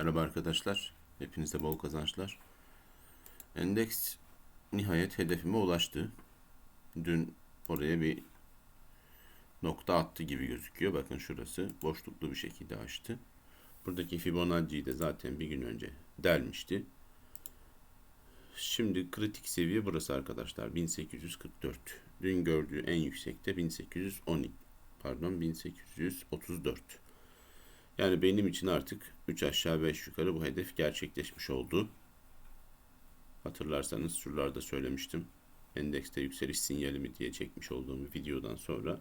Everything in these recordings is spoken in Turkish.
Merhaba arkadaşlar. Hepinize bol kazançlar. Endeks nihayet hedefime ulaştı. Dün oraya bir nokta attı gibi gözüküyor. Bakın şurası boşluklu bir şekilde açtı. Buradaki Fibonacci'yi de zaten bir gün önce delmişti. Şimdi kritik seviye burası arkadaşlar. 1844. Dün gördüğü en yüksekte 1812 pardon 1834. Yani benim için artık 3 aşağı 5 yukarı bu hedef gerçekleşmiş oldu. Hatırlarsanız şuralarda söylemiştim. Endekste yükseliş sinyali mi diye çekmiş olduğum videodan sonra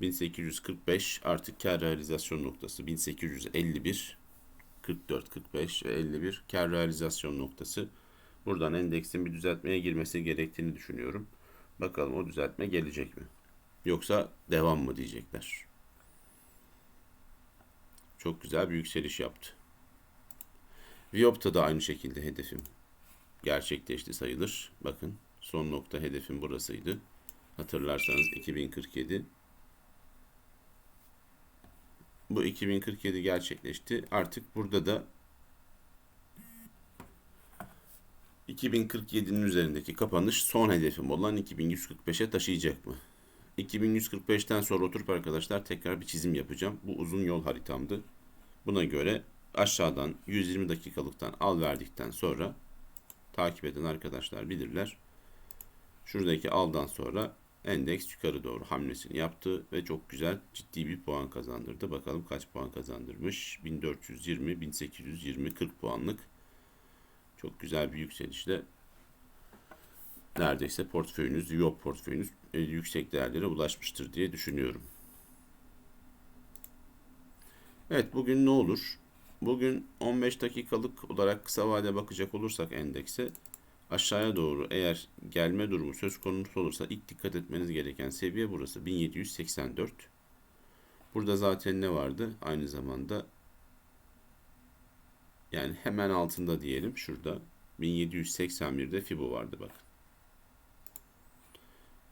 1845 artık kar realizasyon noktası 1851 44 45 ve 51 kar realizasyon noktası. Buradan endeksin bir düzeltmeye girmesi gerektiğini düşünüyorum. Bakalım o düzeltme gelecek mi? Yoksa devam mı diyecekler. Çok güzel bir yükseliş yaptı. Viyop'ta da aynı şekilde hedefim gerçekleşti sayılır. Bakın son nokta hedefim burasıydı. Hatırlarsanız 2047. Bu 2047 gerçekleşti. Artık burada da 2047'nin üzerindeki kapanış son hedefim olan 2145'e taşıyacak mı? 2145'ten sonra oturup arkadaşlar tekrar bir çizim yapacağım. Bu uzun yol haritamdı. Buna göre aşağıdan 120 dakikalıktan al verdikten sonra takip eden arkadaşlar bilirler. Şuradaki aldan sonra endeks yukarı doğru hamlesini yaptı ve çok güzel ciddi bir puan kazandırdı. Bakalım kaç puan kazandırmış? 1420, 1820, 40 puanlık çok güzel bir yükselişle neredeyse portföyünüz, yok portföyünüz e, yüksek değerlere ulaşmıştır diye düşünüyorum. Evet bugün ne olur? Bugün 15 dakikalık olarak kısa vade bakacak olursak endekse aşağıya doğru eğer gelme durumu söz konusu olursa ilk dikkat etmeniz gereken seviye burası 1784. Burada zaten ne vardı? Aynı zamanda yani hemen altında diyelim şurada 1781'de Fibo vardı bakın.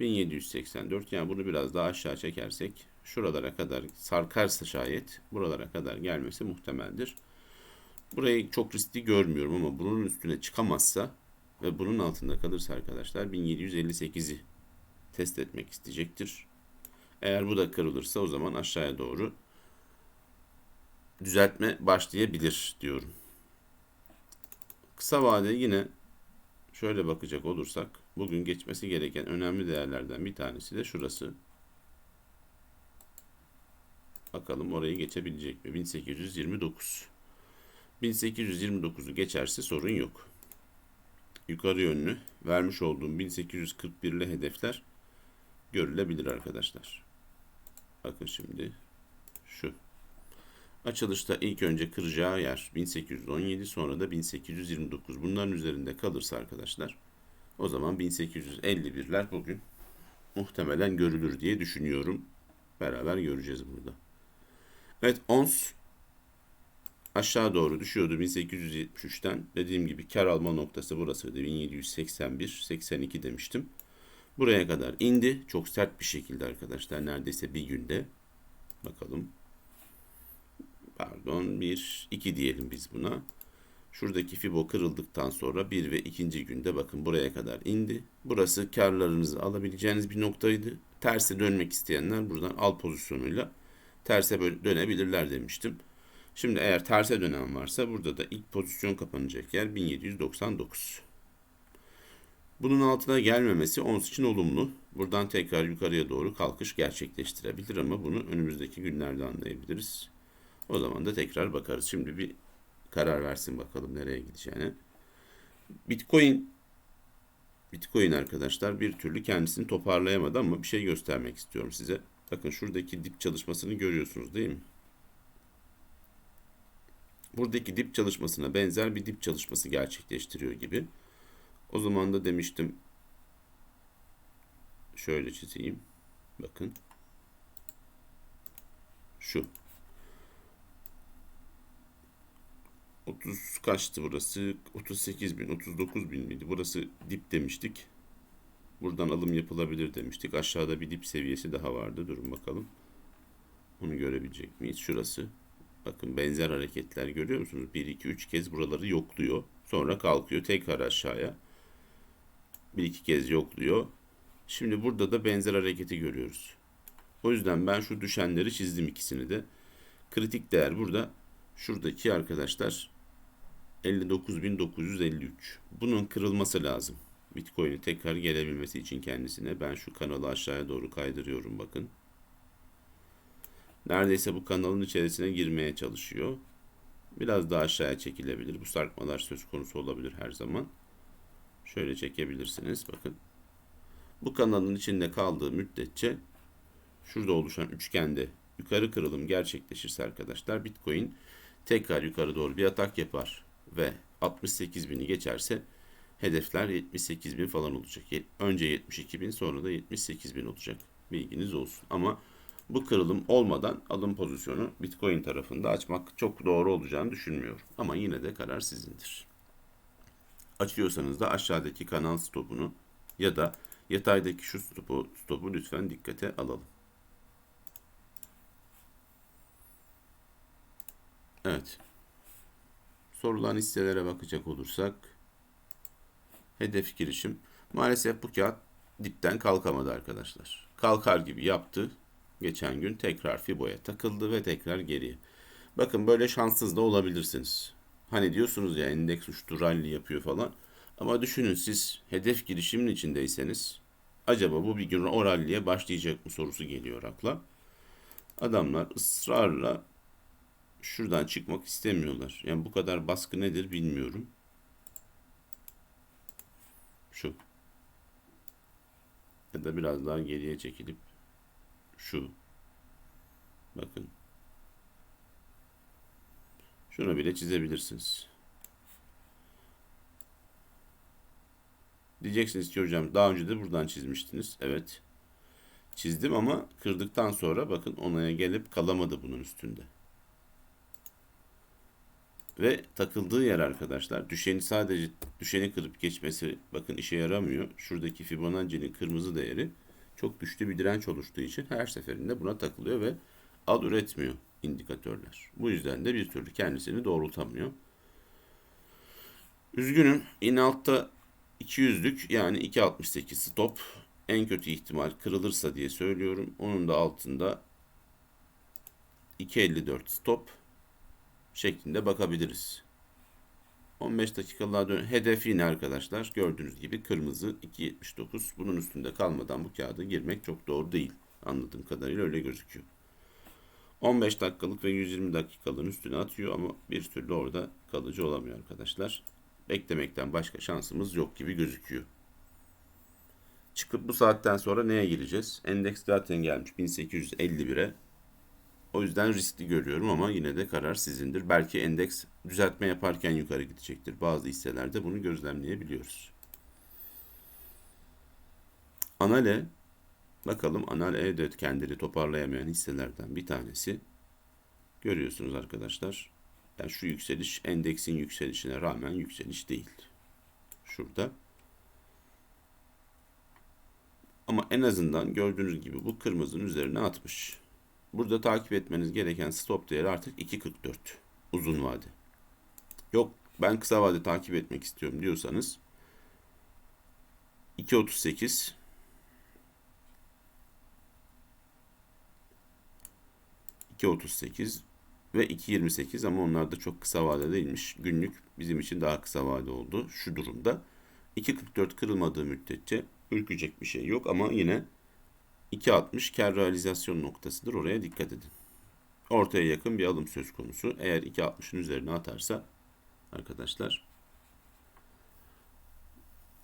1784 yani bunu biraz daha aşağı çekersek şuralara kadar sarkarsa şayet buralara kadar gelmesi muhtemeldir. Burayı çok riskli görmüyorum ama bunun üstüne çıkamazsa ve bunun altında kalırsa arkadaşlar 1758'i test etmek isteyecektir. Eğer bu da kırılırsa o zaman aşağıya doğru düzeltme başlayabilir diyorum. Kısa vade yine şöyle bakacak olursak bugün geçmesi gereken önemli değerlerden bir tanesi de şurası. Bakalım orayı geçebilecek mi? 1829. 1829'u geçerse sorun yok. Yukarı yönlü vermiş olduğum 1841 ile hedefler görülebilir arkadaşlar. Bakın şimdi şu. Açılışta ilk önce kıracağı yer 1817 sonra da 1829. Bunların üzerinde kalırsa arkadaşlar o zaman 1851'ler bugün muhtemelen görülür diye düşünüyorum. Beraber göreceğiz burada. Evet ons aşağı doğru düşüyordu 1873'ten. Dediğim gibi kar alma noktası burasıydı. 1781, 82 demiştim. Buraya kadar indi. Çok sert bir şekilde arkadaşlar. Neredeyse bir günde. Bakalım. Pardon 1, 2 diyelim biz buna. Şuradaki fibo kırıldıktan sonra bir ve ikinci günde bakın buraya kadar indi. Burası karlarınızı alabileceğiniz bir noktaydı. Terse dönmek isteyenler buradan al pozisyonuyla terse dönebilirler demiştim. Şimdi eğer terse dönen varsa burada da ilk pozisyon kapanacak yer 1799. Bunun altına gelmemesi ons için olumlu. Buradan tekrar yukarıya doğru kalkış gerçekleştirebilir ama bunu önümüzdeki günlerde anlayabiliriz. O zaman da tekrar bakarız. Şimdi bir karar versin bakalım nereye gideceğine. Bitcoin Bitcoin arkadaşlar bir türlü kendisini toparlayamadı ama bir şey göstermek istiyorum size. Bakın şuradaki dip çalışmasını görüyorsunuz değil mi? Buradaki dip çalışmasına benzer bir dip çalışması gerçekleştiriyor gibi. O zaman da demiştim şöyle çizeyim. Bakın. Şu. 30 kaçtı burası? 38 bin, 39 bin miydi? Burası dip demiştik. Buradan alım yapılabilir demiştik. Aşağıda bir dip seviyesi daha vardı. Durun bakalım. Onu görebilecek miyiz? Şurası. Bakın benzer hareketler görüyor musunuz? 1, 2, 3 kez buraları yokluyor. Sonra kalkıyor tekrar aşağıya. 1, 2 kez yokluyor. Şimdi burada da benzer hareketi görüyoruz. O yüzden ben şu düşenleri çizdim ikisini de. Kritik değer burada. Şuradaki arkadaşlar 59.953. Bunun kırılması lazım. Bitcoin'i tekrar gelebilmesi için kendisine. Ben şu kanalı aşağıya doğru kaydırıyorum bakın. Neredeyse bu kanalın içerisine girmeye çalışıyor. Biraz daha aşağıya çekilebilir. Bu sarkmalar söz konusu olabilir her zaman. Şöyle çekebilirsiniz. Bakın. Bu kanalın içinde kaldığı müddetçe şurada oluşan üçgende yukarı kırılım gerçekleşirse arkadaşlar Bitcoin tekrar yukarı doğru bir atak yapar ve 68 bini geçerse hedefler 78 bin falan olacak. Önce 72 bin sonra da 78 bin olacak. Bilginiz olsun. Ama bu kırılım olmadan alım pozisyonu Bitcoin tarafında açmak çok doğru olacağını düşünmüyorum. Ama yine de karar sizindir. Açıyorsanız da aşağıdaki kanal stopunu ya da yataydaki şu stopu, stopu lütfen dikkate alalım. Evet. Sorulan hisselere bakacak olursak hedef girişim. Maalesef bu kağıt dipten kalkamadı arkadaşlar. Kalkar gibi yaptı. Geçen gün tekrar Fibo'ya takıldı ve tekrar geriye. Bakın böyle şanssız da olabilirsiniz. Hani diyorsunuz ya endeks uçtu rally yapıyor falan. Ama düşünün siz hedef girişimin içindeyseniz acaba bu bir gün o rally'e başlayacak mı sorusu geliyor akla. Adamlar ısrarla şuradan çıkmak istemiyorlar. Yani bu kadar baskı nedir bilmiyorum. Şu. Ya da biraz daha geriye çekilip şu. Bakın. Şunu bile çizebilirsiniz. Diyeceksiniz ki hocam daha önce de buradan çizmiştiniz. Evet. Çizdim ama kırdıktan sonra bakın onaya gelip kalamadı bunun üstünde. Ve takıldığı yer arkadaşlar düşeni sadece düşeni kırıp geçmesi bakın işe yaramıyor. Şuradaki Fibonacci'nin kırmızı değeri çok güçlü bir direnç oluştuğu için her seferinde buna takılıyor ve al üretmiyor indikatörler. Bu yüzden de bir türlü kendisini doğrultamıyor. Üzgünüm. In altta 200'lük yani 2.68 stop en kötü ihtimal kırılırsa diye söylüyorum. Onun da altında 2.54 stop şeklinde bakabiliriz. 15 dakikalığa dön. Hedef yine arkadaşlar. Gördüğünüz gibi kırmızı 2.79. Bunun üstünde kalmadan bu kağıda girmek çok doğru değil. Anladığım kadarıyla öyle gözüküyor. 15 dakikalık ve 120 dakikalığın üstüne atıyor ama bir türlü orada kalıcı olamıyor arkadaşlar. Beklemekten başka şansımız yok gibi gözüküyor. Çıkıp bu saatten sonra neye gireceğiz? Endeks zaten gelmiş 1851'e. O yüzden riskli görüyorum ama yine de karar sizindir. Belki endeks düzeltme yaparken yukarı gidecektir. Bazı hisselerde bunu gözlemleyebiliyoruz. Anale bakalım Anale evet kendini toparlayamayan hisselerden bir tanesi. Görüyorsunuz arkadaşlar. Yani şu yükseliş endeksin yükselişine rağmen yükseliş değil. Şurada. Ama en azından gördüğünüz gibi bu kırmızının üzerine atmış. Burada takip etmeniz gereken stop değeri artık 2.44 uzun vade. Yok ben kısa vade takip etmek istiyorum diyorsanız 2.38 2.38 ve 2.28 ama onlar da çok kısa vade değilmiş. Günlük bizim için daha kısa vade oldu şu durumda. 2.44 kırılmadığı müddetçe ürkecek bir şey yok ama yine 2.60 kar realizasyon noktasıdır. Oraya dikkat edin. Ortaya yakın bir alım söz konusu. Eğer 2.60'ın üzerine atarsa arkadaşlar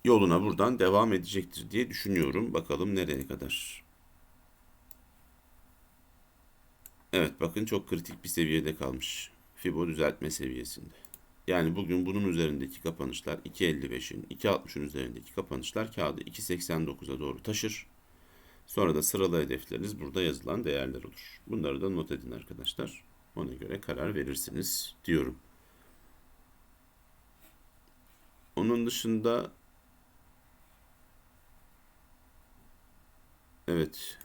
yoluna buradan devam edecektir diye düşünüyorum. Bakalım nereye kadar. Evet bakın çok kritik bir seviyede kalmış. Fibo düzeltme seviyesinde. Yani bugün bunun üzerindeki kapanışlar 2.55'in, 2.60'ın üzerindeki kapanışlar kağıdı 2.89'a doğru taşır. Sonra da sıralı hedefleriniz burada yazılan değerler olur. Bunları da not edin arkadaşlar. Ona göre karar verirsiniz diyorum. Onun dışında evet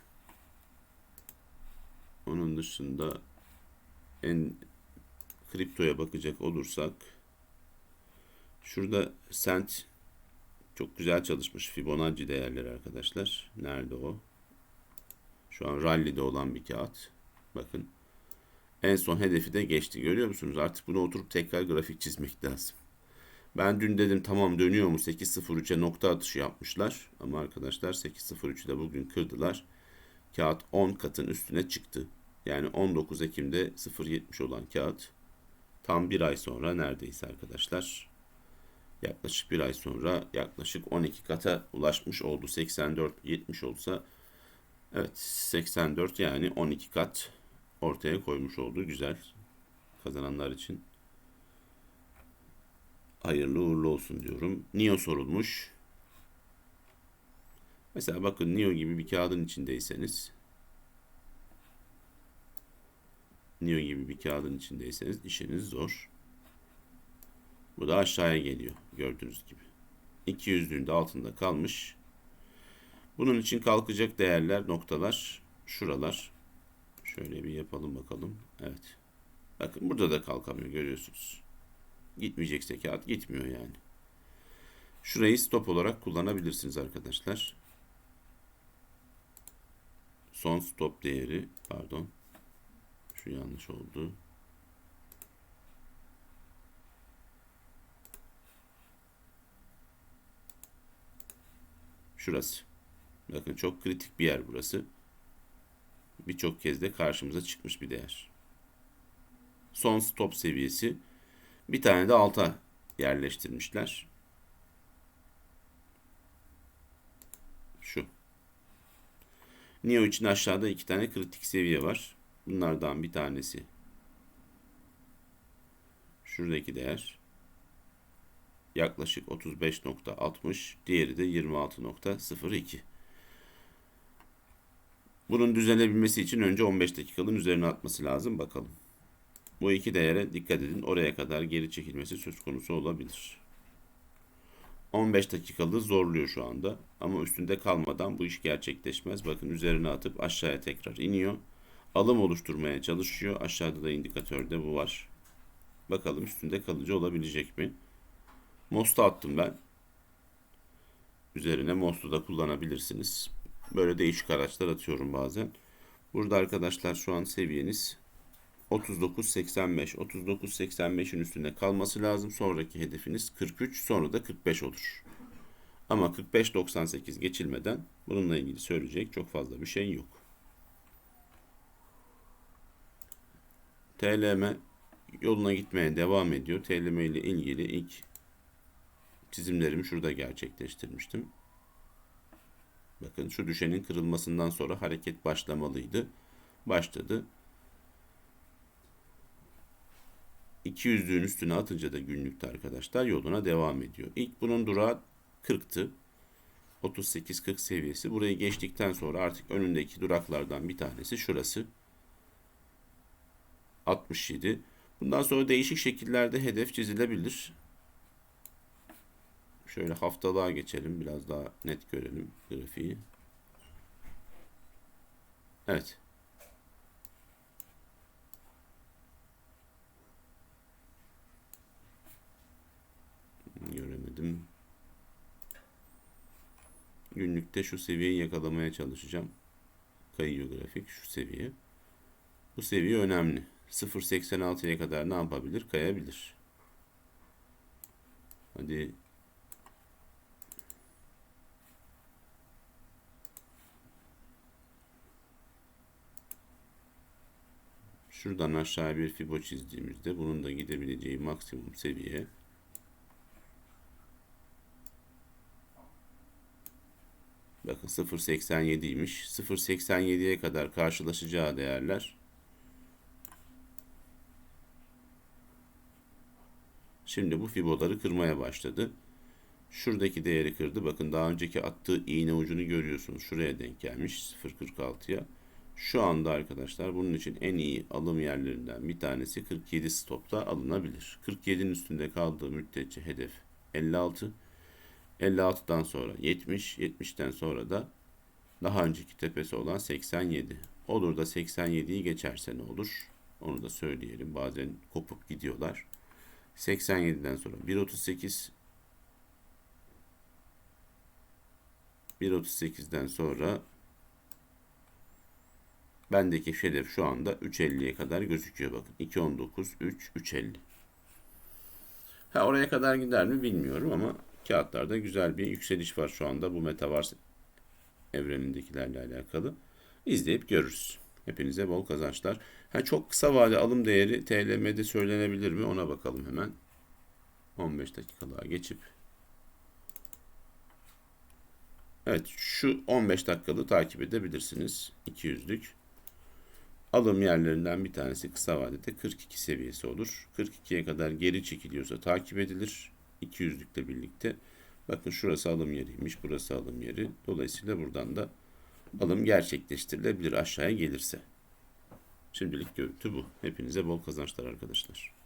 onun dışında en kriptoya bakacak olursak şurada sent çok güzel çalışmış Fibonacci değerleri arkadaşlar. Nerede o? Şu an rally'de olan bir kağıt. Bakın. En son hedefi de geçti. Görüyor musunuz? Artık bunu oturup tekrar grafik çizmek lazım. Ben dün dedim tamam dönüyor mu 8.03'e nokta atışı yapmışlar. Ama arkadaşlar 8.03'ü de bugün kırdılar. Kağıt 10 katın üstüne çıktı. Yani 19 Ekim'de 0.70 olan kağıt tam bir ay sonra neredeyse arkadaşlar yaklaşık bir ay sonra yaklaşık 12 kata ulaşmış oldu. 84 70 olsa evet 84 yani 12 kat ortaya koymuş oldu. Güzel kazananlar için hayırlı uğurlu olsun diyorum. NIO sorulmuş. Mesela bakın NIO gibi bir kağıdın içindeyseniz NIO gibi bir kağıdın içindeyseniz işiniz zor. Bu da aşağıya geliyor gördüğünüz gibi. 200'lüğün de altında kalmış. Bunun için kalkacak değerler noktalar şuralar. Şöyle bir yapalım bakalım. Evet. Bakın burada da kalkamıyor görüyorsunuz. Gitmeyecekse kağıt gitmiyor yani. Şurayı stop olarak kullanabilirsiniz arkadaşlar. Son stop değeri pardon. Şu yanlış oldu. Şurası. Bakın çok kritik bir yer burası. Birçok kez de karşımıza çıkmış bir değer. Son stop seviyesi. Bir tane de alta yerleştirmişler. Şu. NIO için aşağıda iki tane kritik seviye var. Bunlardan bir tanesi şuradaki değer yaklaşık 35.60 diğeri de 26.02 bunun düzelebilmesi için önce 15 dakikanın üzerine atması lazım bakalım bu iki değere dikkat edin oraya kadar geri çekilmesi söz konusu olabilir 15 dakikalı zorluyor şu anda ama üstünde kalmadan bu iş gerçekleşmez bakın üzerine atıp aşağıya tekrar iniyor alım oluşturmaya çalışıyor. Aşağıda da indikatörde bu var. Bakalım üstünde kalıcı olabilecek mi? Most'u attım ben. Üzerine Most'u da kullanabilirsiniz. Böyle değişik araçlar atıyorum bazen. Burada arkadaşlar şu an seviyeniz 39.85. 39.85'in üstünde kalması lazım. Sonraki hedefiniz 43 sonra da 45 olur. Ama 45.98 geçilmeden bununla ilgili söyleyecek çok fazla bir şey yok. TLM yoluna gitmeye devam ediyor. TLM ile ilgili ilk çizimlerimi şurada gerçekleştirmiştim. Bakın şu düşenin kırılmasından sonra hareket başlamalıydı. Başladı. 200'lüğün üstüne atınca da günlükte arkadaşlar yoluna devam ediyor. İlk bunun durağı 40'tı. 38-40 seviyesi. Burayı geçtikten sonra artık önündeki duraklardan bir tanesi şurası. 67. Bundan sonra değişik şekillerde hedef çizilebilir. Şöyle haftalığa geçelim. Biraz daha net görelim grafiği. Evet. Göremedim. Günlükte şu seviyeyi yakalamaya çalışacağım. Kayıyor grafik şu seviye. Bu seviye önemli. 0.86'ya kadar ne yapabilir? Kayabilir. Hadi Şuradan aşağı bir fibo çizdiğimizde bunun da gidebileceği maksimum seviye Bakın 0.87'ymiş. 0.87'ye kadar karşılaşacağı değerler Şimdi bu fiboları kırmaya başladı. Şuradaki değeri kırdı. Bakın daha önceki attığı iğne ucunu görüyorsunuz. Şuraya denk gelmiş 0.46'ya. Şu anda arkadaşlar bunun için en iyi alım yerlerinden bir tanesi 47 stopta alınabilir. 47'nin üstünde kaldığı müddetçe hedef 56. 56'dan sonra 70, 70'ten sonra da daha önceki tepesi olan 87. Olur da 87'yi geçerse ne olur? Onu da söyleyelim. Bazen kopup gidiyorlar. 87'den sonra 1.38 1.38'den sonra bendeki hedef şu anda 3.50'ye kadar gözüküyor bakın. 2.19 3 3.50. Ha oraya kadar gider mi bilmiyorum ama kağıtlarda güzel bir yükseliş var şu anda bu Metaverse evrenindekilerle alakalı. İzleyip görürüz. Hepinize bol kazançlar. Ha, çok kısa vade alım değeri TLM'de söylenebilir mi? Ona bakalım hemen. 15 dakikalığa geçip. Evet şu 15 dakikalığı takip edebilirsiniz. 200'lük. Alım yerlerinden bir tanesi kısa vadede 42 seviyesi olur. 42'ye kadar geri çekiliyorsa takip edilir. 200'lükle birlikte. Bakın şurası alım yeriymiş. Burası alım yeri. Dolayısıyla buradan da alım gerçekleştirilebilir aşağıya gelirse. Şimdilik görüntü bu. Hepinize bol kazançlar arkadaşlar.